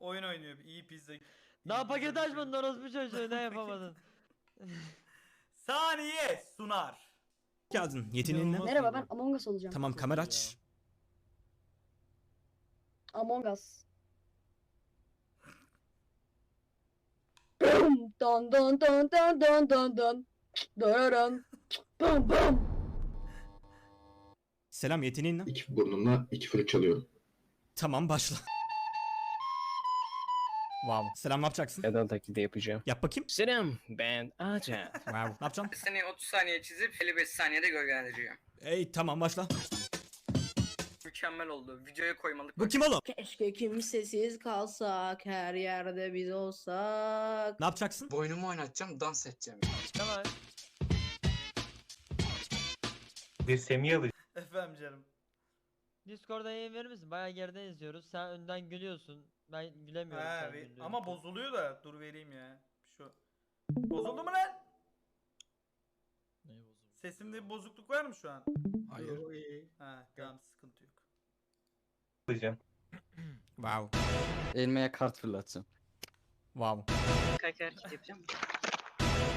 Oyun oynuyor. iyi pizza. Daha paket açmadın orospu çocuğu ne yapamadın? Saniye sunar. Geldin. Yeteneğin ne? Nasıl Merhaba ben Among Us olacağım. Tamam kamera aç. Among Us. Bum, Don don don don don don don. Dararan. Bum bum. Selam yeteneğin ne? İki burnumla iki flüt çalıyor. Tamam başla. Wow. Selam ne yapacaksın? Neden taklidi yapacağım? Yap bakayım. Selam ben Aca. Wow. Ne yapacaksın? Seni 30 saniye çizip 55 saniyede gölgelendiriyor. Ey tamam başla. Mükemmel oldu. Videoya koymalık. Bu kim oğlum? Keşke kimsesiz kalsak, her yerde biz olsak. Ne yapacaksın? Boynumu oynatacağım, dans edeceğim. Tamam. Bir Semih alacağım. Efendim canım. Discord'a yayın verir misin? Bayağı geriden izliyoruz. Sen önden gülüyorsun. Ben gülemiyorum Ha, sen güldüğün ama için. bozuluyor da dur vereyim ya. Şu. Bozuldu mu lan? Sesimde bir bozukluk var mı şu an? Hayır. Ha tamam sıkıntı yok. Wow. Elmeye kart fırlatacağım. Wow. Kaç hareket yapacağım?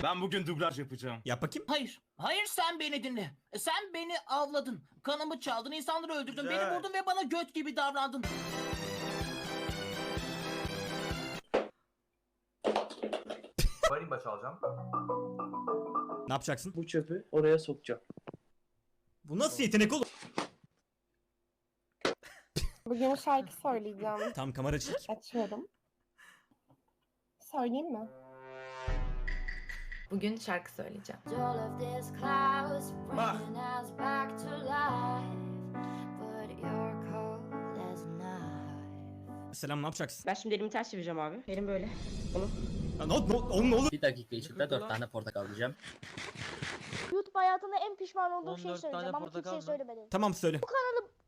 Ben bugün dublaj yapacağım. Yap bakayım. Hayır. Hayır sen beni dinle. Sen beni avladın. Kanımı çaldın, insanları öldürdün, Güzel. beni vurdun ve bana göt gibi davrandın. Marimba çalacağım. Ne yapacaksın? Bu çöpü oraya sokacağım. Bu nasıl yetenek oğlum? Bugün şarkı söyleyeceğim. Tamam kamera çek. Açıyorum. Söyleyeyim mi? Bugün şarkı söyleyeceğim. Bak. Selam ne yapacaksın? Ben şimdi elimi ters çevireceğim abi. Elim böyle. Ya olur? Bir dakika içinde dört tane portakal alacağım. YouTube hayatında en pişman olduğum 14 şeyi tane söyleyeceğim ama portakal kimseye mı? söylemedim. Tamam söyle.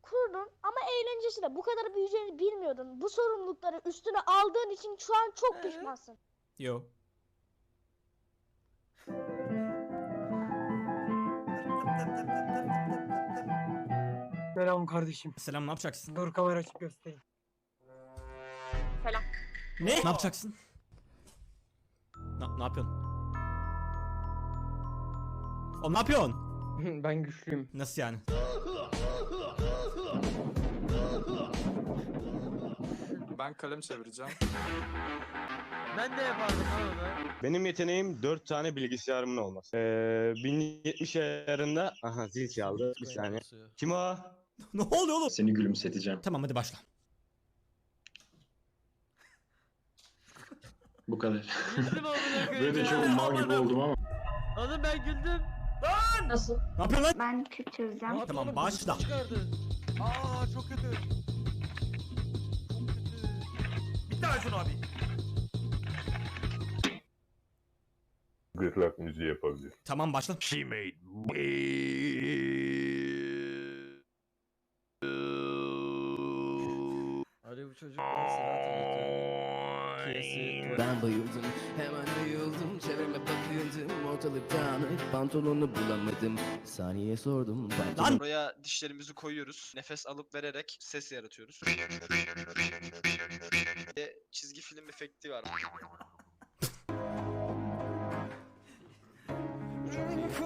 Kurdun ama eğlencesi de bu kadar büyüyeceğini bilmiyordun. Bu sorumlulukları üstüne aldığın için şu an çok pişmansın. Yo. Selam kardeşim. Selam ne yapacaksın? Dur kamera açıp göstereyim. Ne? Ne yapacaksın? Ne, ne yapıyorsun? Oğlum ne yapıyorsun? ben güçlüyüm. Nasıl yani? Ben kalem çevireceğim. Ben de yapardım onu. Benim yeteneğim 4 tane bilgisayarımın olması. Ee, 1070 ayarında... Aha zil çaldı. Bir saniye. Kim o? ne oluyor oğlum? Seni gülümseteceğim. Tamam hadi başla. Bu kadar. Güldüm amına koyayım Böyle de ya. çok mal gibi oldum ama. Oğlum ben güldüm. Nasıl? Ne yapıyorsun lan? Ben küp çözeceğim. Tamam başla. Aa çok kötü. Bir daha şunu abi. Gırtlak müziği yapabilir. Tamam başla. She made Hadi bu çocuk Kesi. Ben bayıldım, hemen ayıldım, çevreme bakıyordum, ortalık dağınık, pantolonu bulamadım, saniye sordum, Lan! Buraya dişlerimizi koyuyoruz. Nefes alıp vererek ses yaratıyoruz. Bir de çizgi film efekti var.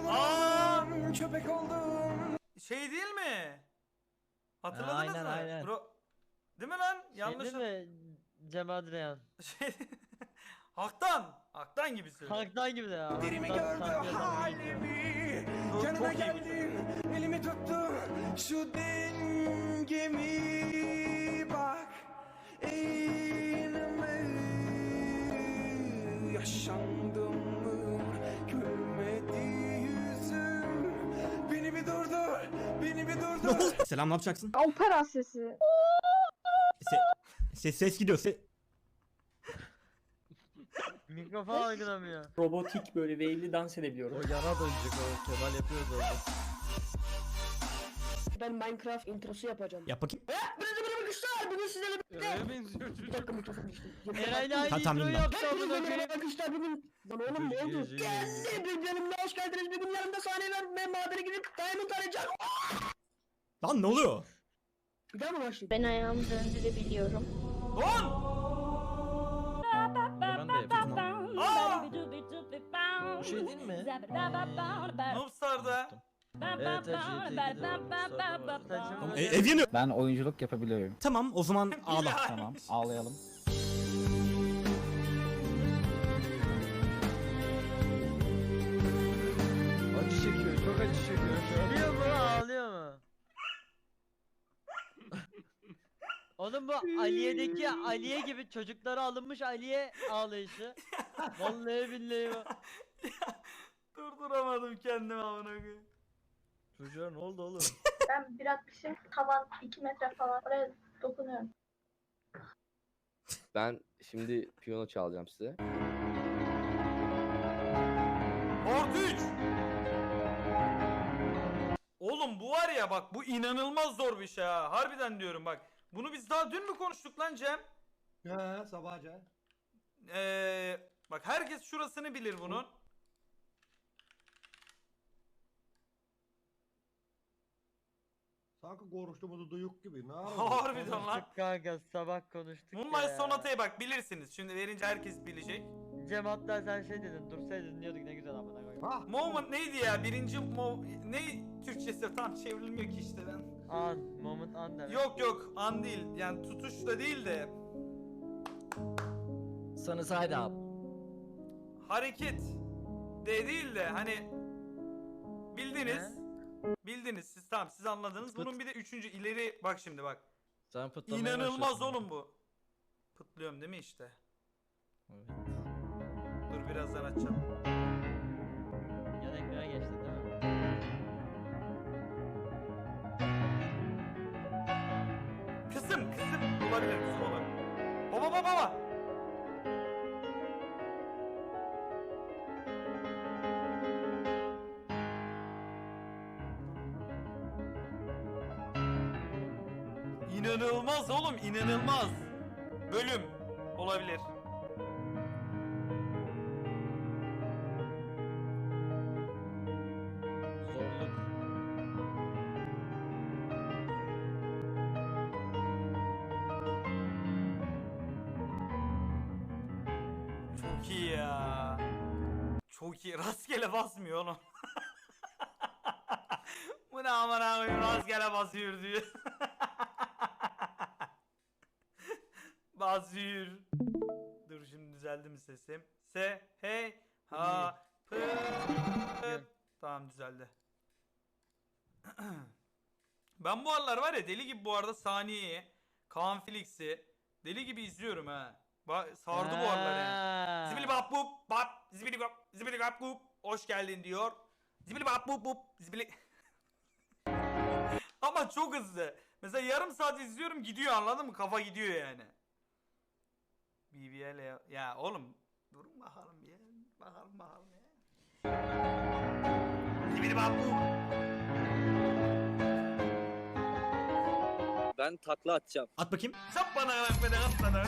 Aa! Köpek oldum. Şey değil mi? Hatırladınız Aynen, mı? aynen. Bro... Değil mi lan? Yanlış. Şey değil mi? Cem Adrian. Şey... Haktan. Haktan gibi söylüyor. Halktan gibi de ya. Derimi gördü halimi. Yanına geldim. Elimi tuttu. Şu dengemi bak. Eğilme. Yaşandım mı? Gülmedi yüzüm. Beni bir durdur. Beni bir durdur. Selam ne yapacaksın? Opera sesi. Se ses ses gidiyor. Se Mikrofon algılamıyor. Robotik böyle wave'li dans edebiliyorum. yana dönecek o. Kemal yapıyordu orada. Ben Minecraft introsu yapacağım. yap bakayım. Burası benim güçler. Bugün sizlerle Öyle benziyor bir çocuk. dakika mikrofon düştü. Eray'la aynı Ha, tamam, introyu bilmem. yaptı amına koyayım. Arkadaşlar bugün Lan oğlum ne oldu? Gece- Geldi bir yanımda hoş geldiniz. Bir gün yanımda sahne ver ve madene gidip diamond arayacağım. Lan ne oluyor? Bir daha mı başlayayım? Ben ayağımı döndürebiliyorum. Lan! Şey değil mi? Noobstar'da. Evet, her şey Ben oyunculuk yapabiliyorum. Tamam o zaman ağla. tamam ağlayalım. Oğlum bu Aliye'deki Aliye gibi çocuklara alınmış Aliye ağlayışı. Vallahi billahi bu. Durduramadım kendimi amına koyayım. Çocuğa ne oldu oğlum? Ben bir atmışım. Tavan 2 metre falan. Oraya dokunuyorum. Ben şimdi piyano çalacağım size. 3. Oğlum bu var ya bak bu inanılmaz zor bir şey ha. Harbiden diyorum bak. Bunu biz daha dün mü konuştuk lan Cem? He sabahca. Ee, bak herkes şurasını bilir bunun. Sanki konuştuğumuzu duyuk gibi. Ne Harbiden lan. Konuştuk kanka sabah konuştuk Moonlight ya. Sonata'yı bak bilirsiniz. Şimdi verince herkes bilecek. Cem hatta sen şey dedin dursaydın dinliyorduk ne güzel amına koyayım. Ha? Moment neydi ya? Birinci mo ne Türkçesi tam çevrilmiyor ki işte ben. An, moment an demek. Yok yok an değil. Yani tutuş da değil de Sana side up. hareket de değil de hani bildiniz. Bildiniz siz tamam siz anladınız. Bunun bir de üçüncü ileri bak şimdi bak. Sen pıtlamaya İnanılmaz başlıyorsun. oğlum bu. Pıtlıyorum değil mi işte? Evet. Birazdan açacağım. Yan ekrana geçtin değil mi? Kısım kısım olabilir olabilir. Baba baba baba. İnanılmaz oğlum inanılmaz. Bölüm olabilir. Basmıyor oğlum. Bu ne amına koyayım rastgele basıyor diyor. basıyor. Dur şimdi düzeldi mi sesim? Se, hey, ha, pı. Tamam düzeldi. ben bu aralar var ya deli gibi bu arada Saniye'yi, Kaan Felix'i deli gibi izliyorum ha. Ba- sardı bu aralar yani. Zibili bap bup bap zibili bap zibili bap bup hoş geldin diyor. Zibili bap bup bup zibili Ama çok hızlı. Mesela yarım saat izliyorum gidiyor anladın mı? Kafa gidiyor yani. BBL ya. Ya oğlum durun bakalım ya. Bakalım bakalım ya. Zibili bap bup. Ben takla atacağım. At bakayım. Çap bana bak bana at sana.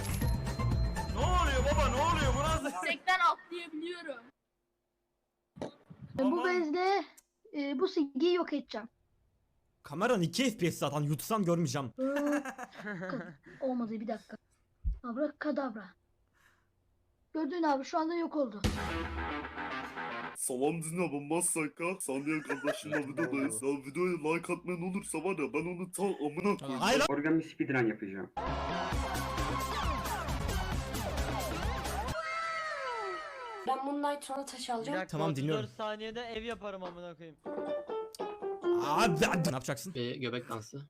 Ne oluyor baba ne oluyor bu nasıl? Yüksekten atlayabiliyorum. Aman. Bu bezle e, bu silgiyi yok edeceğim. Kameran 2 FPS zaten yutsam görmeyeceğim. Olmadı bir dakika. Abra kadabra. Gördün abi şu anda yok oldu. Salam dinle ben Masaka. Saniye kardeşimle videodayız. Ya videoya like atmayan olursa var ya ben onu ta amına koyayım. Hayır lan. Bir speedrun yapacağım. Ben Moonlight Sonata Bir çalacağım. dakika, Tamam, 34 dinliyorum. saniyede ev yaparım amına koyayım. Abi ne yapacaksın? Bir göbek dansı.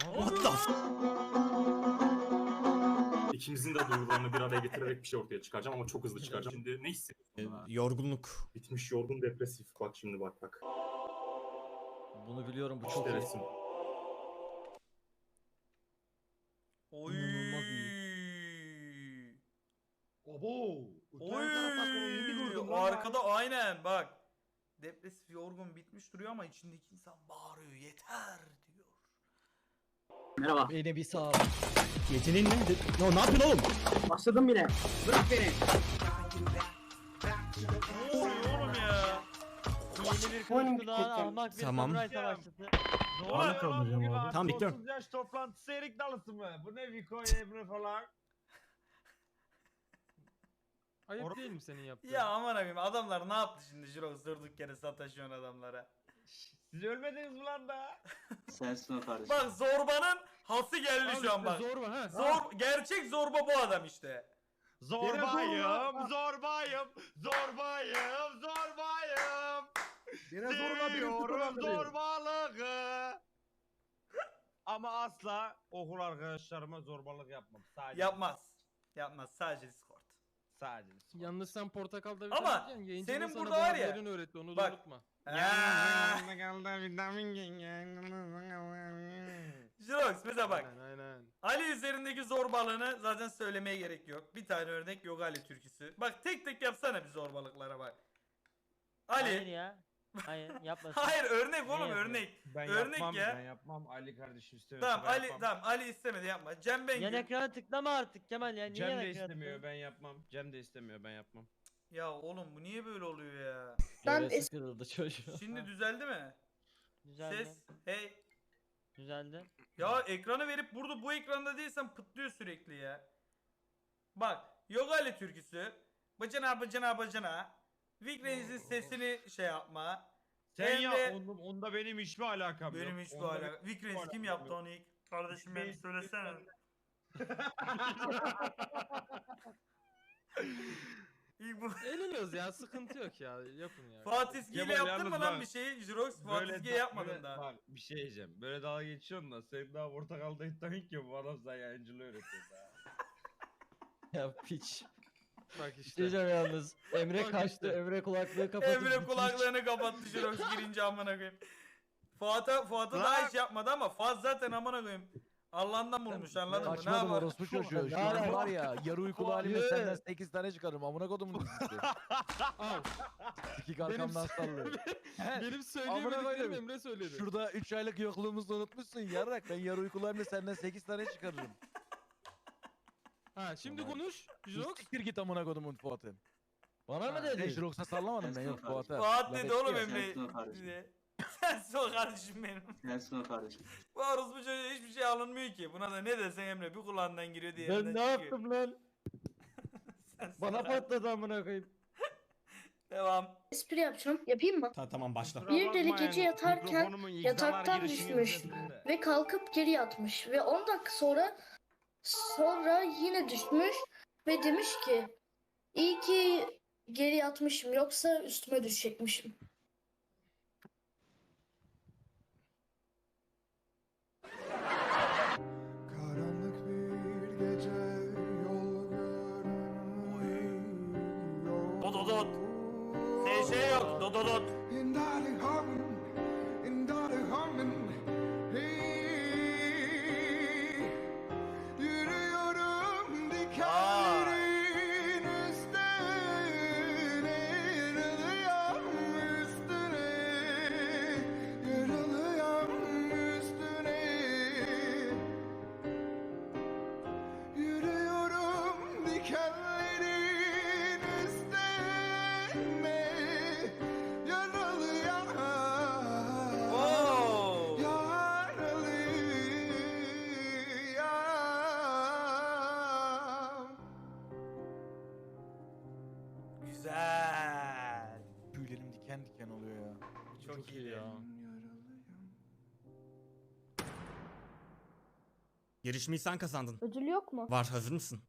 What the f- İkimizin de duygularını bir araya getirerek bir şey ortaya çıkaracağım ama çok hızlı çıkaracağım. Şimdi ne hissediyorsun? Yorgunluk. Bitmiş yorgun depresif. Bak şimdi bak bak. Bunu biliyorum bu çok İşte iyi. resim. Oy. Obo. Oy. Arkada aynen bak. Depresif yorgun bitmiş duruyor ama içindeki insan bağırıyor yeter diyor. Merhaba. Beni bir sağ Yeteneğin ne? No, ne yapıyorsun oğlum? Başladım bile. Bırak beni. Ne oluyor oğlum ya? Yeni bir kulağın ahmak bir Tamam. samuray savaşçısı. Ne oluyor? Tamam bekliyorum. yaş toplantısı erik dalısı mı? Bu ne Viko Emre falan? Ayıp değil mi senin yaptığın? Ya aman abim adamlar ne yaptı şimdi Jirox durduk yere sataşıyorsun adamlara. Siz ölmediniz mi lan da? Sensin o kardeşim. Bak zorbanın hası geldi Al şu an işte bak. Zorba ha. Zor, gerçek zorba bu adam işte. Zorbayım, zorbayım, zorbayım, zorbayım. Yine zorla Seviyorum zorbalığı. Ama asla okul arkadaşlarıma zorbalık yapmam. Sadece Yapmaz. Yapmaz sadece Sadece. Yalnız sen portakalda Ama vitamin yiyeceksin, yayıncının senin sana burada var ya, öğretti onu bak- da unutma. Aa, Jirox mesela bak. Aynen aynen. Ali üzerindeki zorbalığını zaten söylemeye gerek yok. Bir tane örnek yok Ali türküsü. Bak tek tek yapsana bir zorbalıklara bak. Hayır Ali. ya. Hayır yapmasın. Hayır örnek oğlum yapıyor? örnek. Ben Örnek yapmam, ya. Ben yapmam. Ali kardeşim istemiyor. Tamam ben Ali yapmam. tamam Ali istemedi yapma. Cem Bengü. Yan ekrana tıklama artık Kemal ya. Niye Cem de istemiyor ben yapmam. Cem de istemiyor ben yapmam. Ya oğlum bu niye böyle oluyor ya? Ben kırıldı çocuğun. Şimdi düzeldi mi? Düzeldi. Ses. Hey. Düzeldi. Ya ekranı verip burada bu ekranda değilsen pıtlıyor sürekli ya. Bak Yogali türküsü. Bacana bacana bacana. Vikrenz'in sesini şey yapma. Sen Emre- ya onda, onda benim hiçbir alakam yok. Benim hiç bu Onda alaka. Vikrenz kim alakam yaptı yok. onu ilk? Kardeşim benim Hiçbir- söylesene. İlk bu Eğleniyoruz ya sıkıntı yok ya yapın ya. Fatih Ski ile Kemal yaptın mı yalnız lan bak, bir şeyi? Jirox Fatih Böyle Ski'ye da- yapmadın böyle- daha. Bak bir şey diyeceğim. Böyle dalga geçiyorsun da sen daha portakalda iddian ki bu adam sana yayıncılığı öğretiyor daha. ya piç. Bak işte. diyeceğim yalnız. Emre Bak kaçtı. işte. Emre kulaklığı kapatıp Emre kulaklarını kapattı Jirox girince amına koyayım. Fuat'a Fuat'a daha hiç yapmadı ama Fuat zaten amına koyayım. Allah'tan bulmuş anladın mı? Ne Kaçmadım yapar? orospu çocuğu. Şu an var ya yarı uykulu halimle Yürü. senden 8 tane çıkarım. Amına kodumun dizisi. Al. İki arkamdan sallıyor. He, Benim söyleyemediklerim. Emre söyledi. Şurada 3 aylık yokluğumuzu unutmuşsun yarrak. Ben yarı uykulu halimle senden 8 tane çıkarırım. Ha şimdi konuş. Jirox. Siktir git amına kodumun Fuat'ım. Bana mı Ben dedi? Jirox'a sallamadım ben yok Fuat'a. Fuat Laf dedi etti oğlum ya. Emre. Sensin o kardeşim. diye. Sensin o kardeşim benim. Sensin o kardeşim. Bu orospu çocuğa hiçbir şey alınmıyor ki. Buna da ne desen Emre bir kulağından giriyor diye. Ben ne yaptım lan? Bana patladı amına koyayım. Devam. espri yapacağım. Yapayım mı? tamam başla. Bir deli gece yatarken yataktan düşmüş. ve kalkıp geri yatmış ve 10 dakika sonra sonra yine düşmüş ve demiş ki iyi ki geri yatmışım yoksa üstüme düşecekmişim. Karanlık bir gece yol Dododot. S yok. Dododot. Yarışmayı sen kazandın. Ödül yok mu? Var hazır mısın?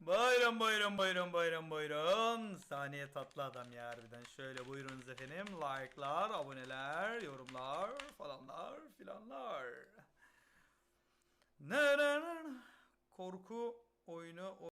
Buyurun buyurun buyurun buyurun buyurun. Saniye tatlı adam ya harbiden. Şöyle buyurunuz efendim. Like'lar, aboneler, yorumlar falanlar filanlar. Ne ne ne ne. Korku oyunu